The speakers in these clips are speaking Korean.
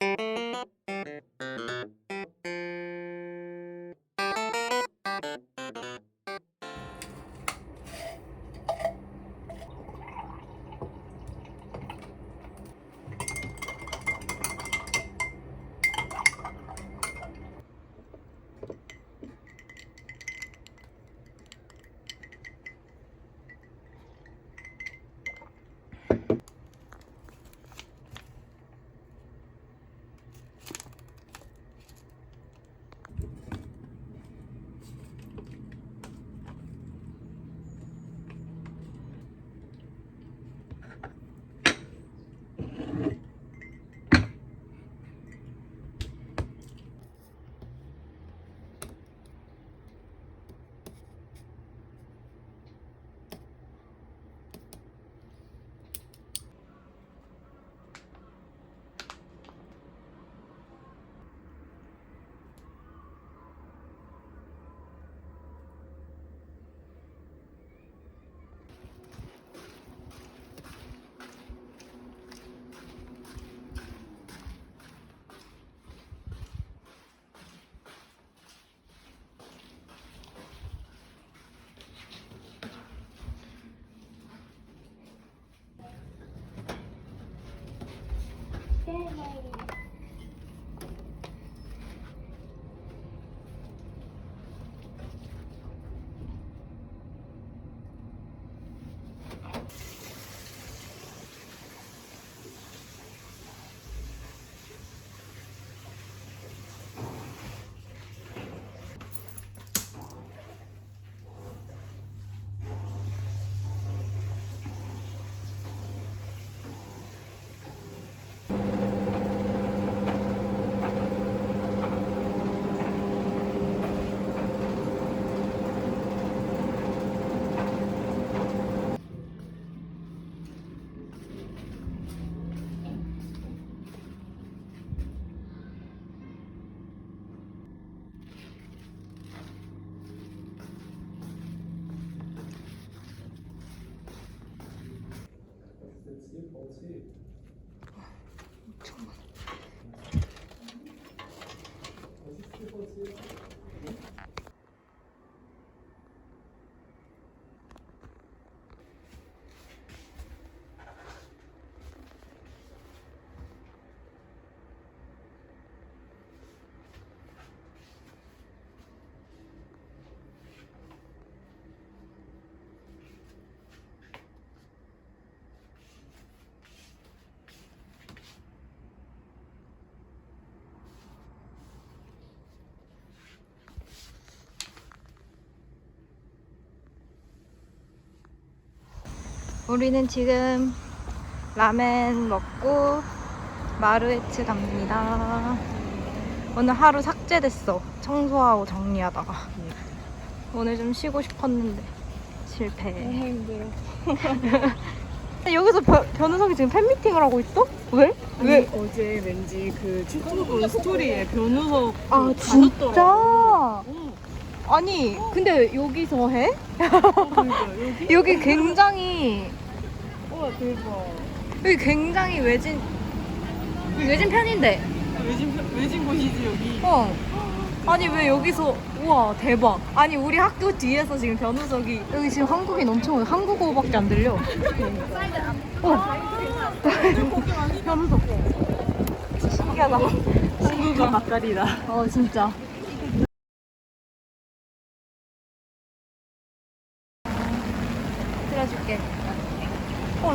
Thank you. 우리는 지금 라멘 먹고 마르에츠 갑니다. 오늘 하루 삭제됐어. 청소하고 정리하다가. 오늘 좀 쉬고 싶었는데 실패. 힘들어. 여기서 변, 변우석이 지금 팬미팅을 하고 있어? 왜? 왜? 어제 왠지 그 유튜브 스토리에 변우석 아그 진짜? 어, 아니 근데 여기서 해? 여기. 여기 굉장히 와 대박. 여기 굉장히 외진 외진 편인데. 외진 편- 외진 곳이지 여기. 어. 아니 왜 여기서 우와 대박. 아니 우리 학교 뒤에서 지금 변우석이 여기 지금 한국인 엄청 한국어밖에 안 들려. 어. 변우석. 신기하다. 친구가 막갈이다. 어 진짜. 들어줄게. 어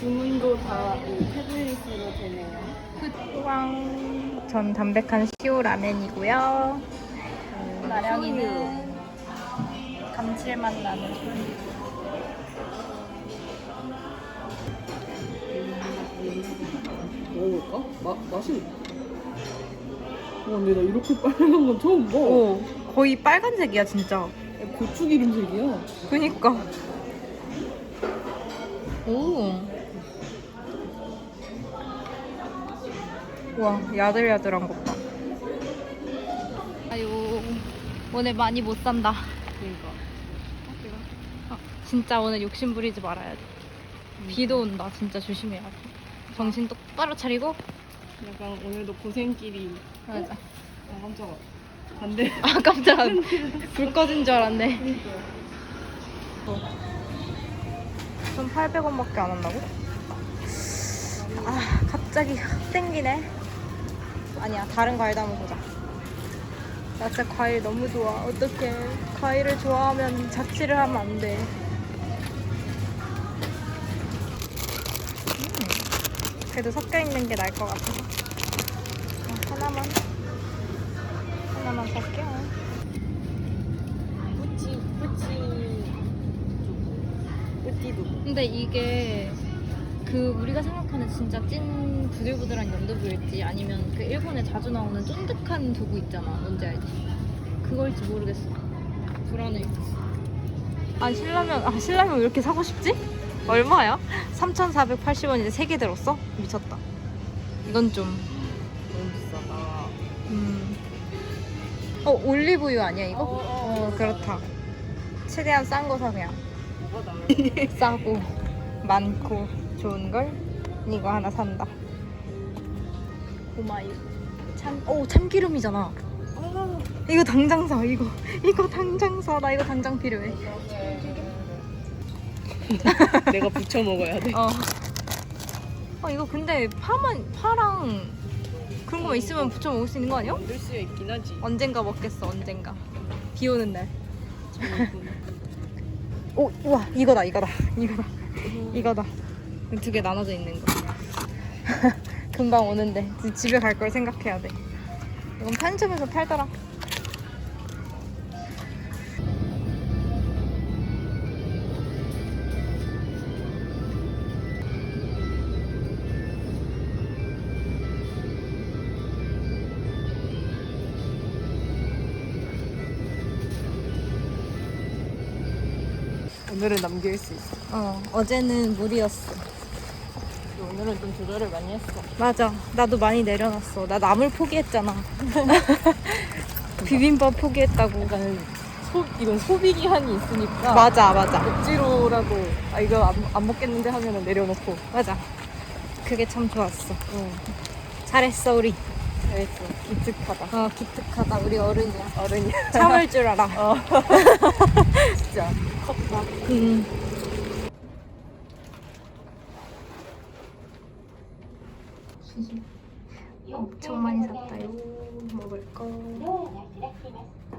주문도 다이 태블릿으로 되네요. 왕. 전 담백한 시오 라면이고요. 나령이는 감칠맛 나는. 먹어볼까? 마, 맛이. 와, 근데 나 이렇게 빨간 건 처음 봐. 오. 거의 빨간색이야 진짜. 고추 기름색이야. 그니까. 오. 와, 야들야들한 것 봐. 아유, 오늘 많이 못 산다. 그러니까. 아, 진짜 오늘 욕심 부리지 말아야 돼. 비도 온다. 진짜 조심해야 돼. 정신 똑바로 차리고. 약간 오늘도 고생길이. 맞아. 아 깜짝아. 반대. 아, 깜짝아. 불 꺼진 줄 알았네. 1,800원밖에 안 한다고? 아, 갑자기 확 땡기네. 아니야, 다른 과일도 한번 보자. 나 진짜 과일 너무 좋아. 어떡해. 과일을 좋아하면 자취를 하면 안 돼. 음, 그래도 섞여 있는 게 나을 것 같아서. 아, 하나만. 하나만 살게요. 뿌찌 뿌찌. 뿌띠도. 근데 이게 그 우리가 생각하는 진짜 찐 부들부들한 연두부일지 아니면 그 일본에 자주 나오는 쫀득한 두부 있잖아 뭔지 알지? 그걸지 모르겠어 불안해 아 신라면 아 신라면 왜 이렇게 사고 싶지? 얼마야? 3,480원인데 3개 들었어? 미쳤다 이건 좀 너무 비싸다. 음. 어 올리브유 아니야 이거? 어, 어, 어 그렇다 최대한 싼 거 사 그냥? 싸고 많고 좋은 걸 이거 하나 산다. 고마유. 참, 오 참기름이잖아. 아. 이거 당장 사. 이거 이거 당장 사. 나 이거 당장 필요해. 내가 부쳐 먹어야 돼. 어. 아 이거 근데 파만 파랑 그런 거만 있으면 부쳐 먹을 수 있는 거 아니야? 만들 수 있긴 하지. 언젠가 먹겠어. 언젠가. 비 오는 날. 좀 오, 우와 이거다 이거다 이거다 이거다 두 개 나눠져 있는 거. 금방 오는데 집에 갈 걸 생각해야 돼. 이건 편의점에서 팔더라. 오늘은 남길 수 있어. 어 어제는 물이었어 오늘은 좀 조절을 많이 했어. 맞아 나도 많이 내려놨어 나 나물 포기했잖아 비빔밥 포기했다고 약간 소 이건 소비 기한이 있으니까. 맞아 맞아 억지로라도 아 이거 안, 안 먹겠는데 하면은 내려놓고. 맞아 그게 참 좋았어 응. 잘했어 우리 잘했어. 기특하다. 어 기특하다 우리 어른이야 어른이. 참을 줄 알아 어. 진짜. 컵밥. 음. 엄청 많이 샀다요. 먹을 거. 있잖아요.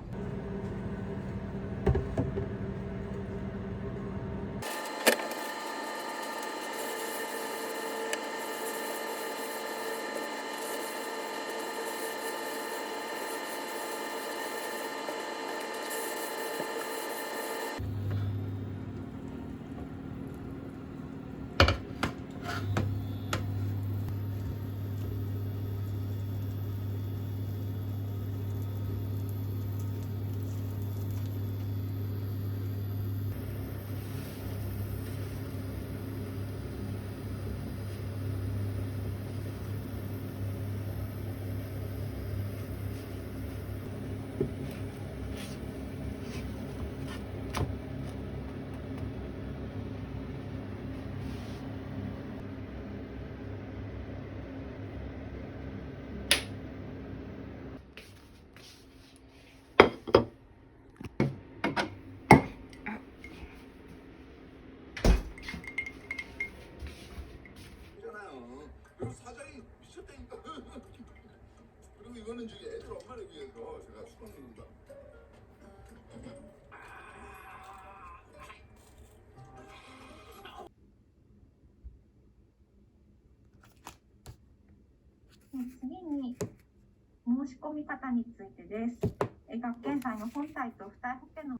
그리고 이거는 저기 애들 엄마를 위해서 제가 수박입니다.次に申し込み方についてです。え学研祭の本体と付帯保険の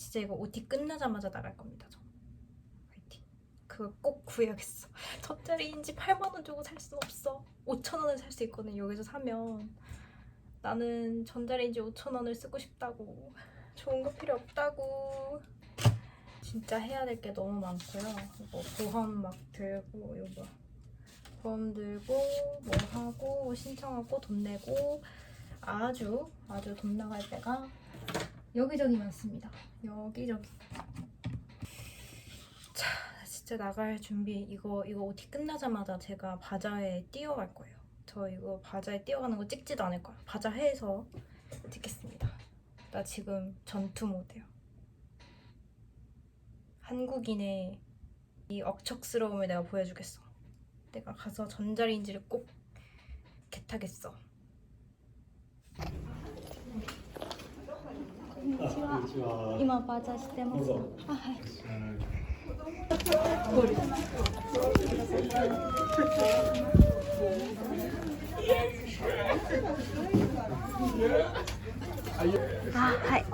진짜 이거 OT 끝나자마자 나갈 겁니다. 저. 그거 꼭 구해야겠어. 전자레인지 8만 원 주고 살수 없어. 5천원에 살수 있거든, 여기서 사면. 나는 전자레인지 5천 원을 쓰고 싶다고. 좋은 거 필요 없다고. 진짜 해야 될 게 너무 많고요. 뭐 보험 막 들고, 이거 보험 들고, 뭐 하고, 신청하고, 돈 내고, 아주, 아주 돈 나갈 때가 여기저기 많습니다. 여기저기. 자, 진짜 나갈 준비. 이거, 이거 OT 끝나자마자 제가 바자회에 뛰어갈 거예요. 저 이거 바자회 뛰어가는 거 찍지도 않을 거야. 바자회에서 찍겠습니다. 나 지금 전투 모드야. 한국인의 이 억척스러움을 내가 보여주겠어. 내가 가서 전자레인지를 꼭 개타겠어. 今バーチャしてます。あ、はい。あ、はい。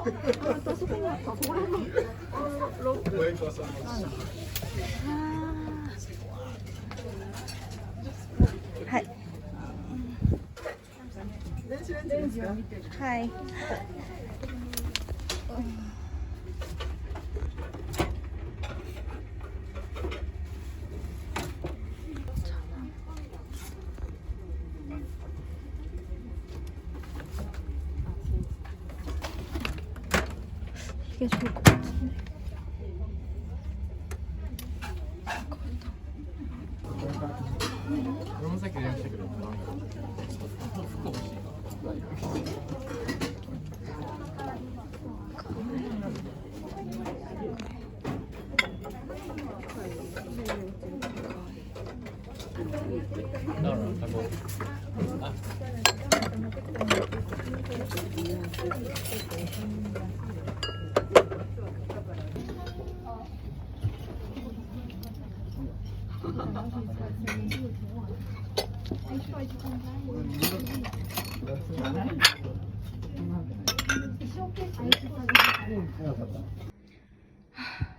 はい。はい。 이게 좋을 것 같은데.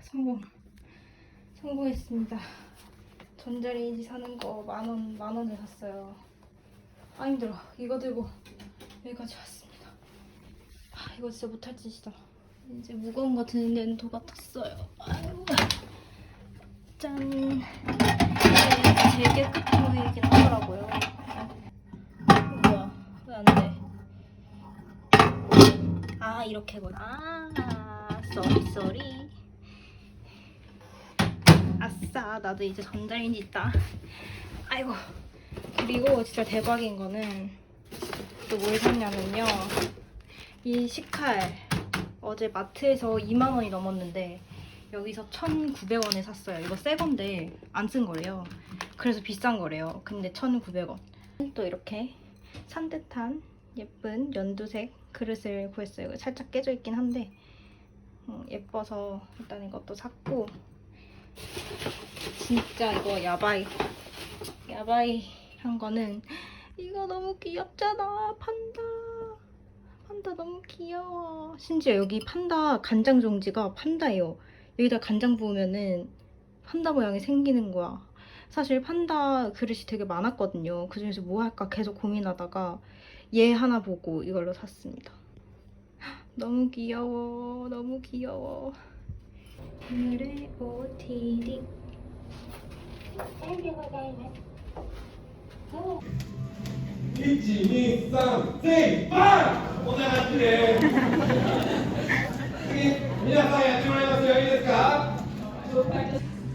성공. 성공했습니다. 전자레인지 사는 거 만 원, 만 원에 샀어요. 아 힘들어. 이거 들고 여기까지 왔습니다. 아 이거 진짜 못할 짓이다. 이제 무거운 거 드는 데는 도가 탔어요. 아유. 짠. 이게 되게 끝으로 이게 나더라고요. 안 돼? 아 이렇게구나. 아 쏘리 쏘리. 아싸 나도 이제 전자레인지 있다. 아이고. 그리고 진짜 대박인 거는 또 뭘 샀냐면요. 이 식칼 어제 마트에서 2만 원이 넘었는데 여기서 1,900원에 샀어요. 이거 새 건데 안 쓴 거예요. 그래서 비싼 거래요. 근데 1,900원. 또 이렇게 산뜻한 예쁜 연두색 그릇을 구했어요. 살짝 깨져 있긴 한데 어, 예뻐서 일단 이것도 샀고 진짜 이거 야바이. 야바이 한 거는 이거 너무 귀엽잖아 판다. 판다 너무 귀여워. 심지어 여기 판다 간장 종지가 판다예요. 여기다 간장 부으면은 판다 모양이 생기는 거야 사실 판다 그릇이 되게 많았거든요 그 중에서 뭐 할까 계속 고민하다가 얘 하나 보고 이걸로 샀습니다 너무 귀여워 너무 귀여워 오늘의 OTD 1、2、3、せい、バンこんな感じで。次、皆さんやってもらいますよ。いいですか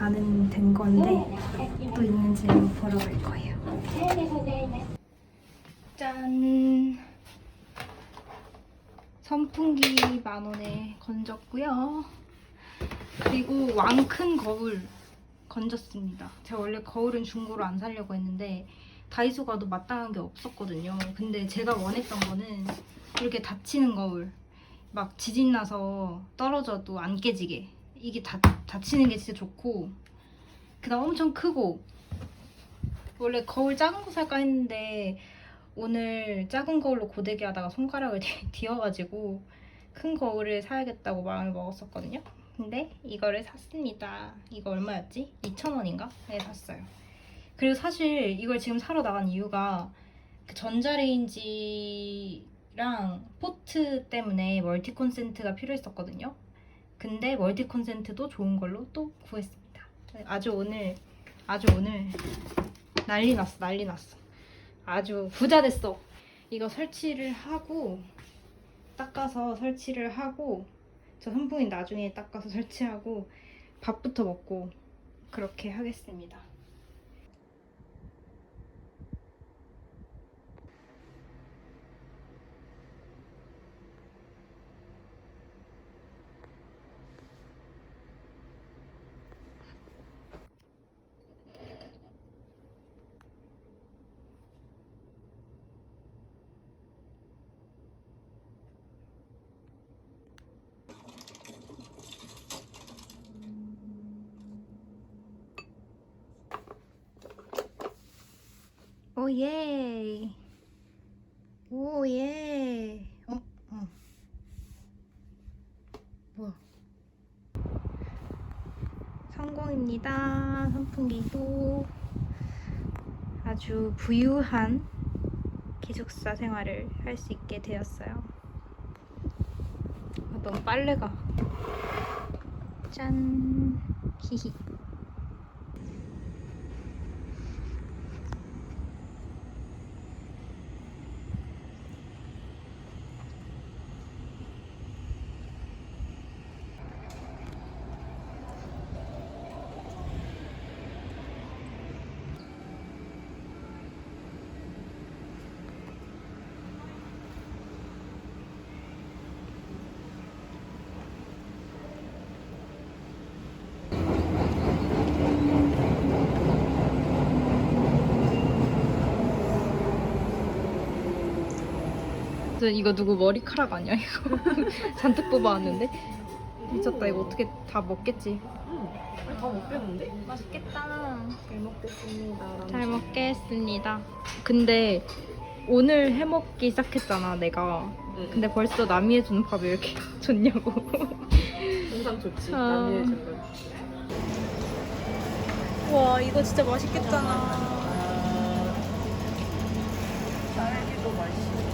반은 된 건데 또 있는지 보러 갈 거예요. 짠! 선풍기 만 원에 건졌고요. 그리고 왕큰 거울 건졌습니다. 제가 원래 거울은 중고로 안 사려고 했는데 다이소 가도 마땅한 게 없었거든요. 근데 제가 원했던 거는 이렇게 닫히는 거울. 막 지진 나서 떨어져도 안 깨지게. 이게 닫, 닫히는 게 진짜 좋고. 그다음 엄청 크고. 원래 거울 작은 거 살까 했는데 오늘 작은 거울로 고데기 하다가 손가락을 뒤어가지고 큰 거울을 사야겠다고 마음을 먹었었거든요. 근데 이거를 샀습니다. 이거 얼마였지? 2,000원인가? 네, 샀어요. 그리고 사실 이걸 지금 사러 나간 이유가 그 전자레인지랑 포트 때문에 멀티 콘센트가 필요했었거든요. 근데 멀티 콘센트도 좋은 걸로 또 구했습니다. 아주 오늘 아주 오늘 난리 났어 난리 났어. 아주 부자 됐어. 이거 설치를 하고 닦아서 설치를 하고 저 선풍기 나중에 닦아서 설치하고 밥부터 먹고 그렇게 하겠습니다. 오예. 오예. 어, 어. 뭐야? 성공입니다. 선풍기도 아주 부유한 기숙사 생활을 할 수 있게 되었어요. 아, 너무 빨래가. 짠. 히히. 이거 누구 머리카락 아니야 이거 잔뜩 뽑아왔는데 미쳤다 이거 어떻게 다 먹겠지 다 먹겠는데? 맛있겠다 잘 먹겠습니다. 잘 먹겠습니다 근데 오늘 해먹기 시작했잖아 내가 응. 근데 벌써 남이 해주는 밥이 왜 이렇게 좋냐고 항상 좋지. 아. 남이 해준 거. 와 이거 진짜 맛있겠잖아 딸기도 맛있게.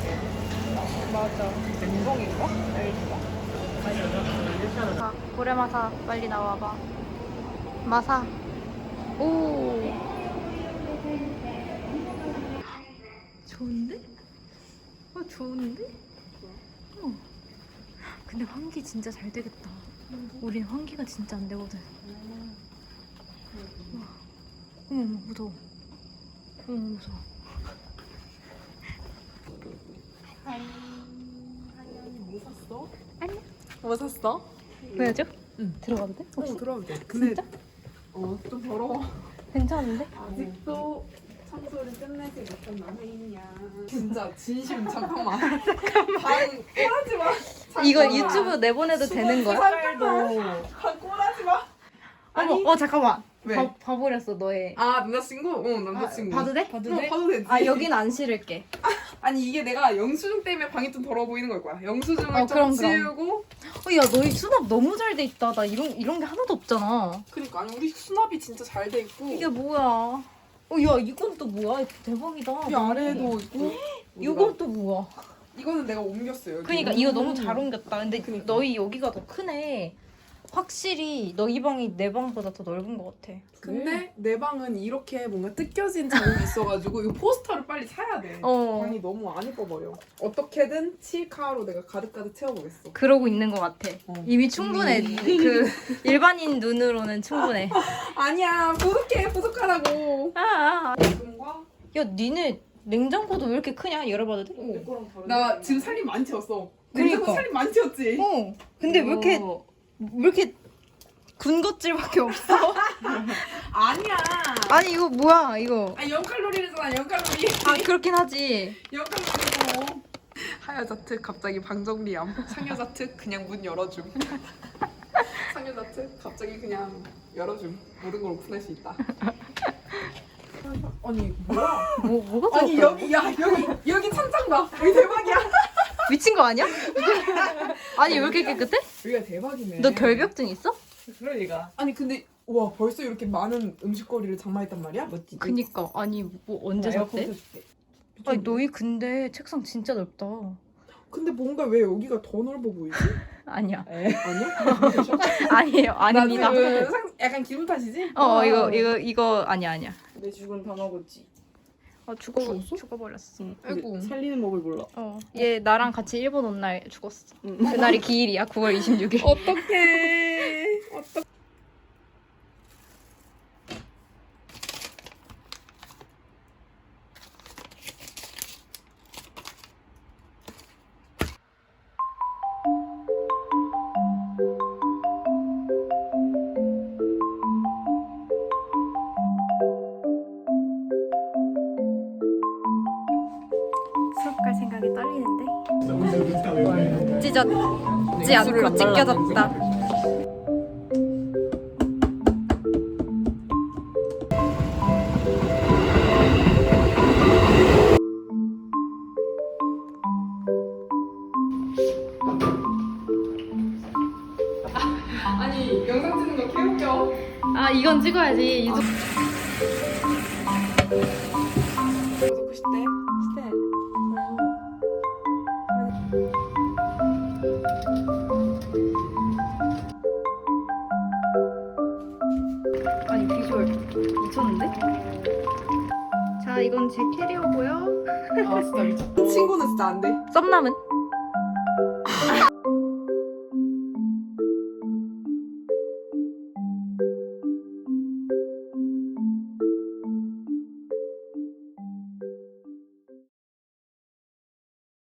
맞아. 냉동인가? 딸기가? 아, 고래마사 빨리 나와봐. 마사. 오. 좋은데? 어, 좋은데? 어. 근데 환기 진짜 잘 되겠다. 우린 환기가 진짜 안 되거든. 와. 어머, 어머, 무서워. 어머, 무서워. 뭐 샀어? 안녕. 뭐 샀어? 보여줘? 응. 들어가도 돼? 어 들어도 돼. 근데 어좀 더러워. 괜찮은데? 아직도 청소를 끝내지 못한 남행이냐. 진짜 진심 잠깐만. 잠깐만. 방 꼬라지 마. 이거 잠깐만. 유튜브 내보내도 되는 거야? 꼬라지 마. 어머, 어 잠깐만. 왜? 봐, 봐버렸어 너의. 아 남자친구? 응 남자친구. 아, 봐도 돼? 봐도 돼? 봐도 되지. 아 여긴 안 실을게. 아니 이게 내가 영수증 때문에 방이 좀 더러워 보이는 걸 거야. 영수증을 어, 좀 그럼, 그럼. 치우고. 어, 야 너희 수납 너무 잘 돼 있다. 나 이런 이런 게 하나도 없잖아. 그러니까 아니 우리 수납이 진짜 잘 돼 있고. 이게 뭐야? 어, 야 이건 또 뭐야? 대박이다. 이 아래에도 있고. 이건 또 뭐야? 이거는 내가 옮겼어요. 그러니까 이거 너무 잘 옮겼다. 근데. 너희 여기가 더 크네. 확실히 너희 방이 내 방보다 더 넓은 것 같아. 근데 내 방은 이렇게 뭔가 뜯겨진 자국이 있어가지고 이거 포스터를 빨리 사야 돼. 어. 방이 너무 안 이뻐 버려. 어떻게든 치카로 내가 가득가득 채워보겠어. 그러고 있는 것 같아. 어. 이미 충분해. 그 일반인 눈으로는 충분해. 아니야 부족해 부족하다고. 아, 아, 아. 지금과 야 니네 냉장고도 왜 이렇게 크냐? 열어봐도 돼? 나 지금 살림 많이 채웠어. 그니까. 냉장고 살림 많이 채웠지. 어. 근데 왜 이렇게 왜 이렇게 군것질밖에 없어? 아니야. 아니 이거 뭐야 이거? 아 0 칼로리잖아 0 칼로리. 아 그렇긴 하지. 0 칼로리고. 하여자트 갑자기 방정리함. 상여자트 그냥 문 열어줌. 상여자트 갑자기 그냥 열어줌. 모든 걸 오픈할 수 있다. 아니 뭐야? 뭐 뭐가 아니 들었어? 여기 야 여기 여기 천장 봐. 여기 대박이야. 미친 거 아니야? 아니 왜 이렇게 깨끗해? 여기가 대박이네. 너 결벽증 있어? 그럴 리가. 아니 근데 와 벌써 이렇게 많은 음식거리를 장만했단 말이야? 멋지지? 그니까 아니 뭐 언제 샀대? 아니 너희 근데 책상 진짜 넓다. 근데 뭔가 왜 여기가 더 넓어 보이지? 아니야. 아니야? 아니에요. 아닙니다. 나 지금 상- 약간 기분 탓이지? 어 이거 이거 이거 아니야 아니야. 내 죽은 다 먹었지. 어 죽어 죽었어? 죽어버렸어. 아이고. 살리는 법을 몰라. 어. 얘 나랑 같이 일본 온 날 죽었어. 그날이 기일이야. 9월 26일. 어떡해. 어떡 않고 찢겨졌다. 아니 영상 찍는 거 개웃겨. 아 이건 찍어야지. 구 안 돼. 썸남은?